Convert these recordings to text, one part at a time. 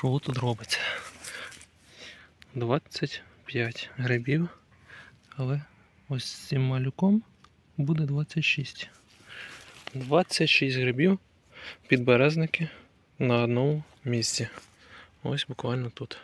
Що тут робиться? 25 грибів, але ось з цим малюком буде 26. 26 грибів підберезники на одному місці. Ось буквально тут.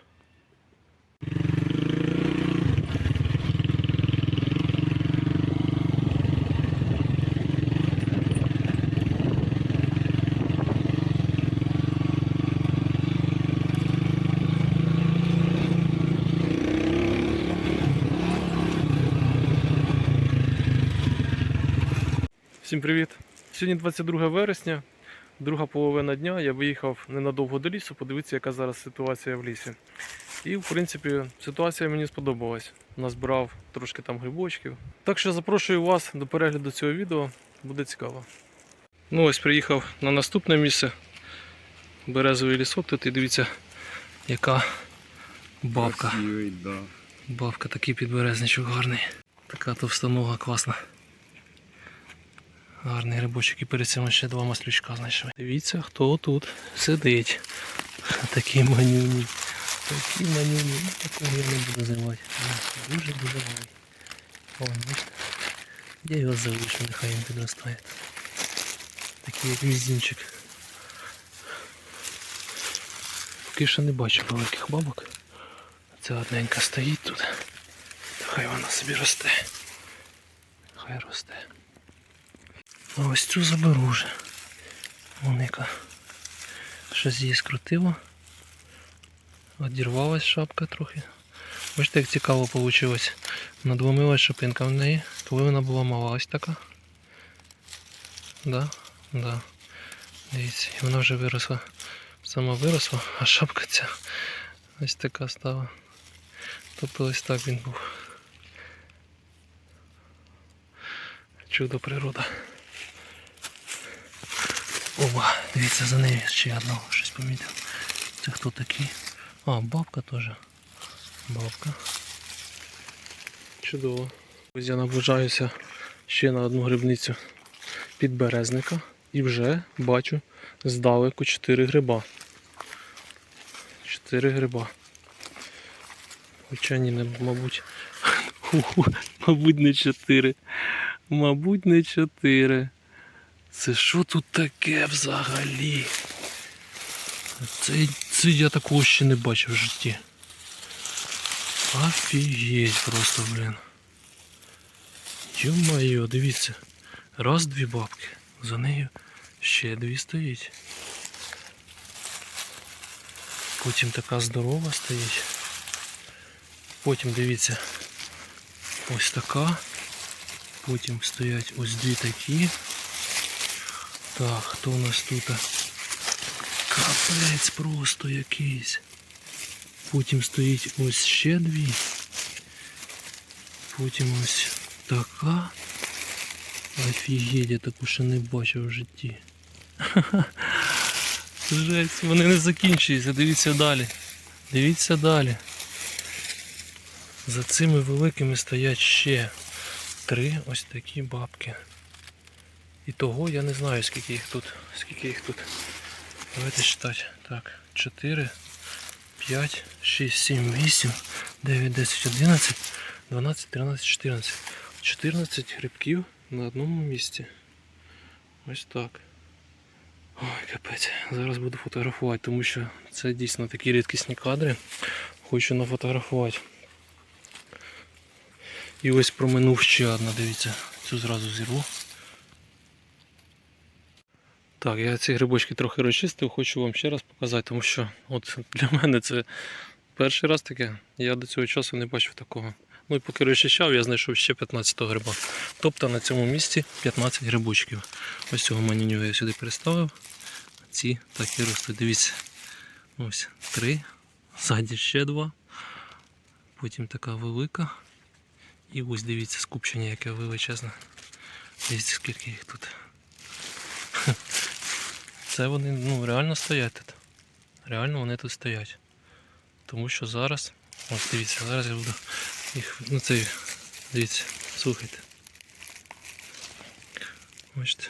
Всім привіт! Сьогодні 22 вересня, друга половина дня. Я виїхав ненадовго до лісу, подивитися, яка зараз ситуація в лісі. І, в принципі, ситуація мені сподобалась. Назбирав трошки там грибочків. Так що запрошую вас до перегляду цього відео, буде цікаво. Ну ось приїхав на наступне місце. Березовий лісок. Тут і дивіться, яка бабка. Красивий, да. Бабка такий підберезничок гарний. Така товстонога класна. Гарний грибочок і перед цим ще два маслючка знайшли. Дивіться, хто тут сидить. Такі манюні. Такі манюні. Ну, Такого я не буду зривати. Дуже дуже гарний. О, бачите? Я його залишу, нехай він підростає. Такий як мізінчик. Поки що не бачу великих бабок. Ця одненька стоїть тут. Хай вона собі росте. Хай росте. А ось цю заберу вже. Вон яка. Щось її скрутило. Одірвалась шапка трохи. Бачите, як цікаво вийшло. Надломилась шипинка в неї, коли вона була мала ось така. Да? Да. Дивіться, і вона вже виросла. Сама виросла, а шапка ця ось така стала. Тобто ось так він був. Чудо природа. Ова, дивіться за нею ще одного щось помітив. Це хто такий? А, бабка теж. Бабка. Чудово. Ось я наближаюся ще на одну грибницю підберезника і вже бачу здалеку 4 гриба. 4 гриба. Хоча ні, мабуть. Мабуть, не 4. Мабуть, не 4. Це що тут таке взагалі? Це, це я такого ще не бачив в житті. Офігеть просто, блін. Йо-моє, дивіться. Раз дві бабки. За нею ще дві стоїть. Потім така здорова стоїть. Потім дивіться. Ось така. Потім стоять ось дві такі. Так, хто у нас тут? Капець просто якийсь. Потім стоїть ось ще дві. Потім ось така. Офігеть, я таку ще не бачив в житті. Жесть, вони не закінчуються, дивіться далі. Дивіться далі. За цими великими стоять ще три ось такі бабки. І того я не знаю, скільки їх тут. Скільки їх тут. Давайте читати. Так, 4, 5, 6, 7, 8, 9, 10, 11, 12, 13, 14. 14 грибків на одному місці. Ось так. Ой, капець. Зараз буду фотографувати, тому що це дійсно такі рідкісні кадри. Хочу нафотографувати. І ось проминув ще одна, дивіться, цю зразу зірву. Так, я ці грибочки трохи розчистив, хочу вам ще раз показати, тому що от для мене це перший раз таке. Я до цього часу не бачив такого. Ну і поки розчищав, я знайшов ще 15 гриба. Тобто на цьому місці 15 грибочків. Ось цього маніню я сюди переставив. Ці так і ростуть. Дивіться. Ось три. Ззаді ще два. Потім така велика. І ось дивіться скупчення, яке величезне. Дивіться, скільки їх тут це вони ну, реально стоять тут. Реально вони тут стоять. Тому що зараз... Ось дивіться, зараз я буду їх... ну цей, дивіться, слухайте. Бачите.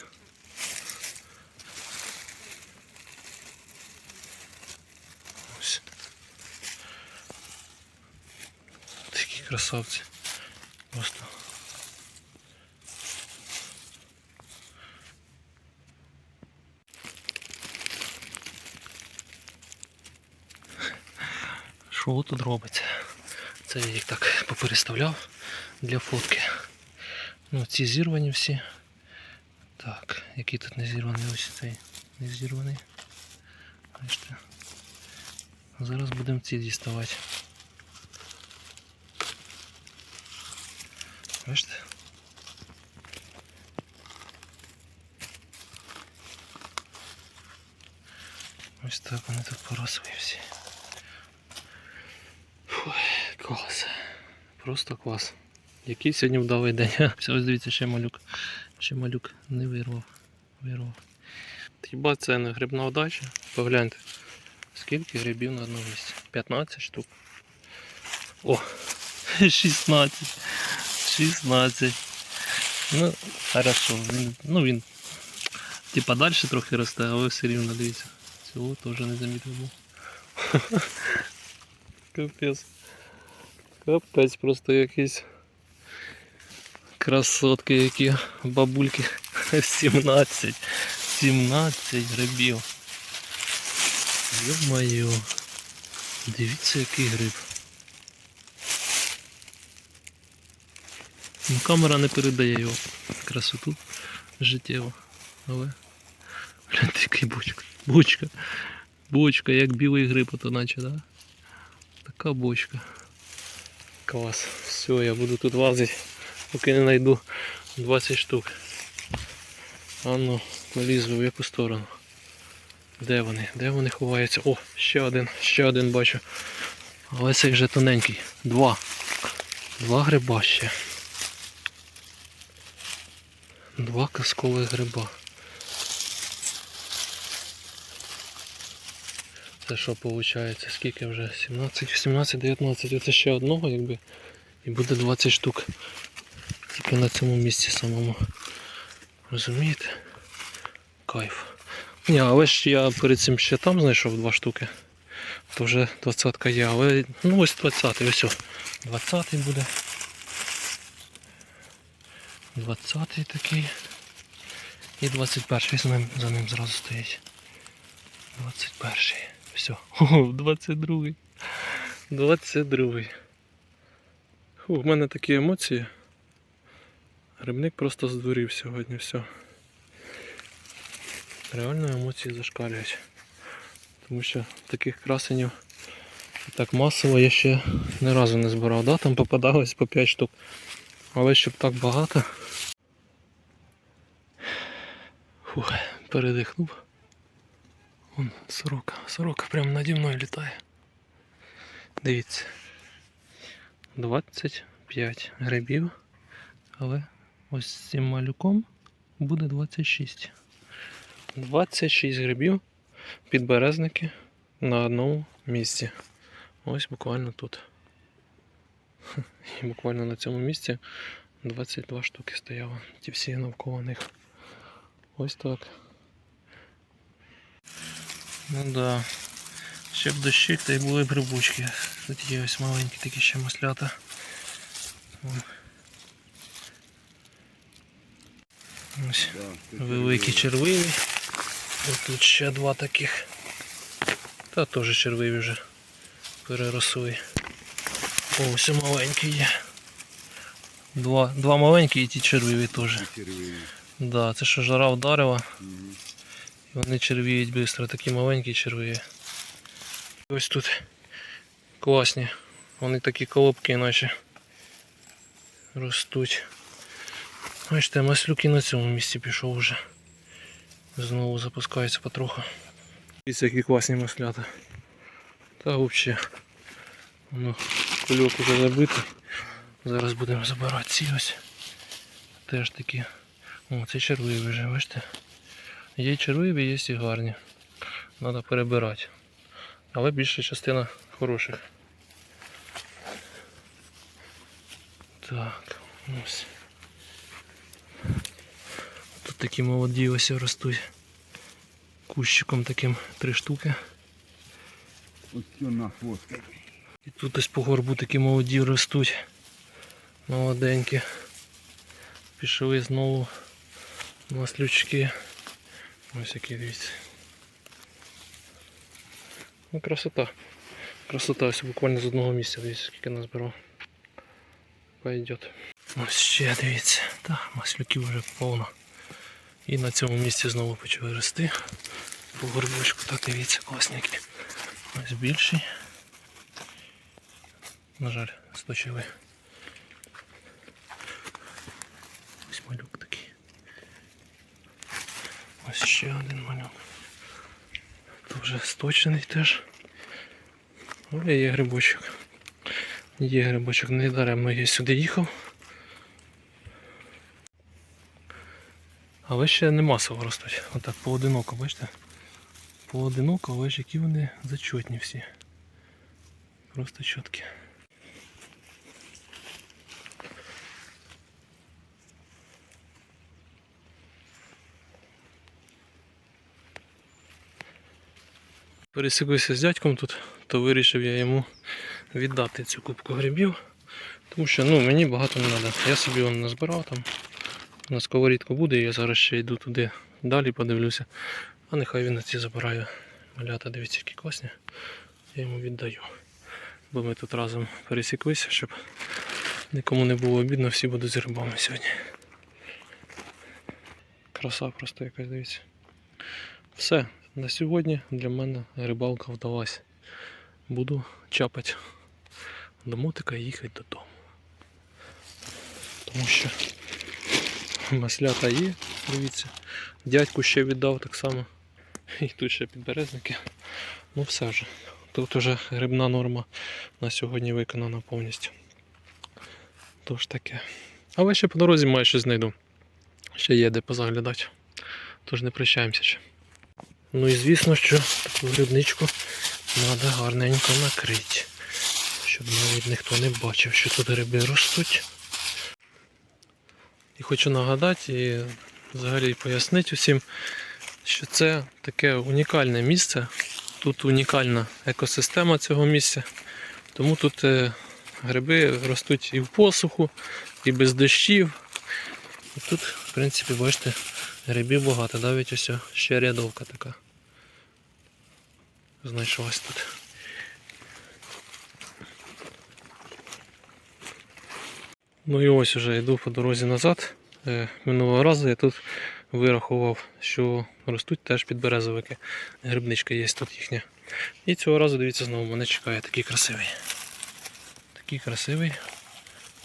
Ось. Такі красавці. Просто. Що тут робиться? Це я їх так попереставляв для фотки. Ну, ці зірвані всі. Так, який тут не зірваний, ось цей не зірваний. Бачите. Зараз будемо ці діставати. Бачите? Ось так вони тут поросли всі. Клас. Просто клас. Який сьогодні вдалий день. Все, ось дивіться, ще малюк. Ще малюк не вирвав. Вирвав. Хіба це не грибна вдача? Погляньте. Скільки грибів на одному місці? 15 штук. О! 16. 16. Ну, хорошо. Він, ну він типа далі трохи росте, але все рівно дивіться. Цього теж не замітив був. Капець. Капець просто якийсь. Красотки які бабульки. 17. 17 грибів. Йо-моє. Дивіться який гриб. Ну, камера не передає його красоту життєву. Але. Гляньте, який бочка. Бочка. Бочка, як білий гриб, ото наче, да? Така бочка. Клас. Все, я буду тут лазити, поки не знайду 20 штук. А ну, полізли в яку сторону. Де вони? Де вони ховаються? О, ще один, ще один бачу. Але цей вже тоненький. Два. Два гриба ще. Два казкових гриба. Це що виходить? Скільки вже? 17, 17, 19. Оце ще одного, якби. І буде 20 штук. Тільки на цьому місці самому. Розумієте? Кайф. Ні, але ж я перед цим ще там знайшов два штуки. То вже 20 є, але ну ось 20-й, ось. о. 20 буде. 20-й такий. І 21 за ним, за ним зразу стоїть. 21. Все. О, 22. 22. Фу, в мене такі емоції. Грибник просто здурів сьогодні, все. Реально емоції зашкалюють. Тому що таких красенів так масово я ще ні разу не збирав. Да? Там попадалось по 5 штук. Але щоб так багато. Фух, передихнув. Вон сорока. Сорока прямо наді мною літає. Дивіться. 25 грибів. Але ось з цим малюком буде 26. 26 грибів підберезники на одному місці. Ось буквально тут. І буквально на цьому місці 22 штуки стояло. Ті всі навколо них. Ось так. Ну да. Ще б дощик, та й були б грибочки. Тут є ось маленькі такі ще маслята. Ось великі червиві. Тут ще два таких. Та теж червиві вже переросли. О, ось і маленький є. Два, два маленькі і ті червиві теж. Да, це що жара вдарила. І вони червіють швидко, такі маленькі червиві. Ось тут класні. Вони такі колобки наче ростуть. Бачите, маслюки на цьому місці пішов вже. Знову запускаються потроху. Дивіться, які класні маслята. Та взагалі. Ну, кульок уже забитий. Зараз будемо забирати ці ось. Теж такі. О, це червиві вже, бачите? Є й червиві, є і гарні. Треба перебирати. Але більша частина хороших. Так, ось. Тут такі молоді ось ростуть. Кущиком таким три штуки. Ось на фотки. І тут ось по горбу такі молоді ростуть. Молоденькі. Пішли знову маслючки. Ось які дивіться. Ну, красота. Красота, ось буквально з одного місця, дивіться, скільки назбирав. Пойдет. Ось ще дивіться. Так, маслюків вже повно. І на цьому місці знову почали рости. По горбочку, так дивіться, класненькі. Ось більший. На жаль, сточили. Ось малюк. Ось ще один малюк. Тут вже сточений теж. Але є грибочок. Є грибочок, не даремно я сюди їхав. Але ще не масово ростуть. Отак поодиноко, бачите? Поодиноко, але ж які вони зачетні всі. Просто чіткі. Пересікуся з дядьком тут, то вирішив я йому віддати цю кубку грибів. Тому що ну, мені багато не треба. Я собі вон назбирав там. На сковорідку буде, я зараз ще йду туди далі подивлюся. А нехай він на ці забирає. Малята, дивіться, які класні. Я йому віддаю. Бо ми тут разом пересіклися, щоб нікому не було обідно, всі будуть з грибами сьогодні. Краса просто якась, дивіться. Все, на сьогодні для мене рибалка вдалась. Буду чапати до мотика і їхати додому. Тому що маслята є, дивіться. Дядьку ще віддав так само. І тут ще підберезники. Ну все вже. Тут вже грибна норма на сьогодні виконана повністю. Тож таке. Але ще по дорозі маю щось знайду. Ще є де позаглядати. Тож не прощаємося ще. Ну і звісно, що таку грибничку треба гарненько накрити. Щоб навіть ніхто не бачив, що тут гриби ростуть. І хочу нагадати і взагалі пояснити усім, що це таке унікальне місце. Тут унікальна екосистема цього місця. Тому тут е, гриби ростуть і в посуху, і без дощів. І тут, в принципі, бачите, грибів багато. Навіть ось ще рядовка така. Знайшлась тут. Ну і ось уже йду по дорозі назад. Е, Минулого разу я тут вирахував, що ростуть теж підберезовики. Грибничка є тут їхня. І цього разу, дивіться, знову мене чекає такий красивий. Такий красивий,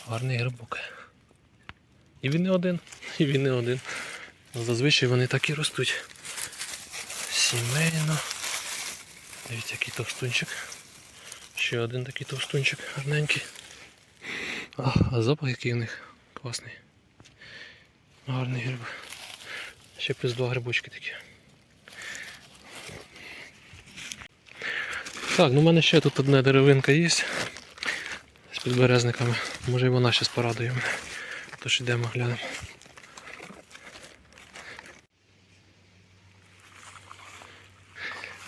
гарний грибок. І він не один, і він не один. Зазвичай вони так і ростуть. Сімейно. Дивіться, який товстунчик. Ще один такий товстунчик гарненький. А, а запах який у них класний. Гарний гриб. Ще плюс два грибочки такі. Так, ну в мене ще тут одна деревинка є з підберезниками. Може і вона ще порадує мене. Тож йдемо глянемо.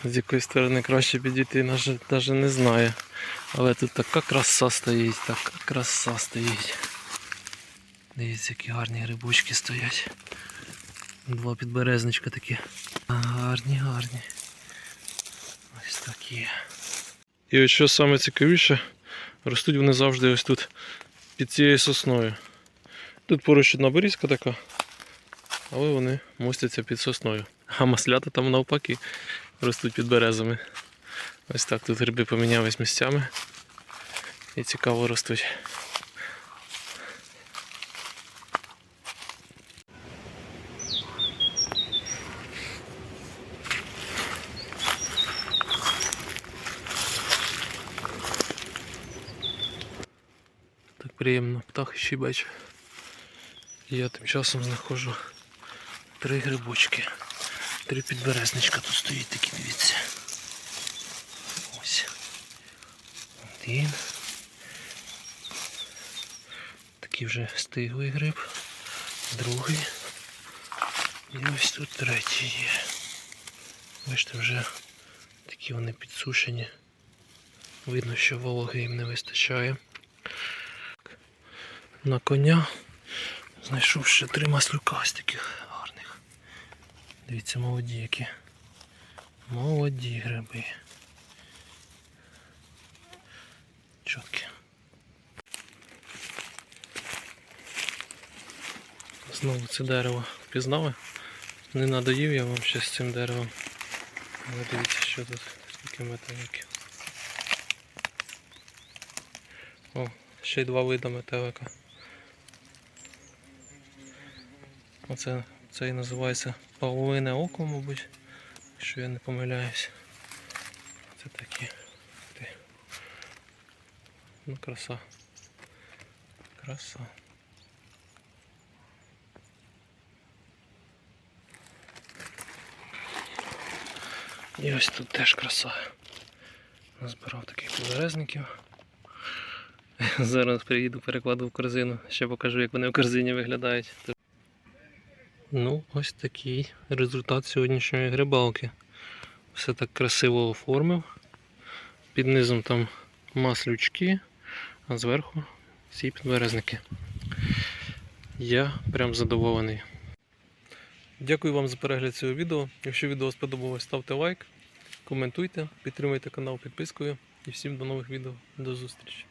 З якої сторони краще підійти, навіть не знаю. Але тут така краса стоїть, така краса стоїть. Дивіться, які гарні грибочки стоять. Два підберезничка такі. Гарні, гарні. Ось такі. І ось що саме цікавіше, ростуть вони завжди ось тут під цією сосною. Тут поруч одна берізка така, але вони мостяться під сосною. А маслята там навпаки ростуть під березами. Ось так тут гриби помінялись місцями. І цікаво ростуть. Так приємно, птах щебече. І я тим часом знаходжу три грибочки. Три підберезничка тут стоїть такі, дивіться. Ось. Один. Такий вже стиглий гриб. Другий. І ось тут третій є. Бачите, вже такі вони підсушені. Видно, що вологи їм не вистачає. на коня. Знайшов ще три маслюка ось таких. Дивіться, молоді які. Молоді гриби. Чоткі. Знову це дерево впізнали. Не надоїв я вам ще з цим деревом. Але дивіться, що тут скільки метеликів. О, ще й два вида метелика. Оце це і називається павлине око, мабуть, якщо я не помиляюсь. Це такі. Ну, краса. Краса. І ось тут теж краса. Назбирав таких підберезників. Зараз приїду, перекладу в корзину. Ще покажу, як вони в корзині виглядають. Ну, ось такий результат сьогоднішньої грибалки. Все так красиво оформив. Під низом там маслючки, а зверху ці підберезники. Я прям задоволений. Дякую вам за перегляд цього відео. Якщо відео сподобалось, ставте лайк, коментуйте, підтримуйте канал підпискою і всім до нових відео. До зустрічі!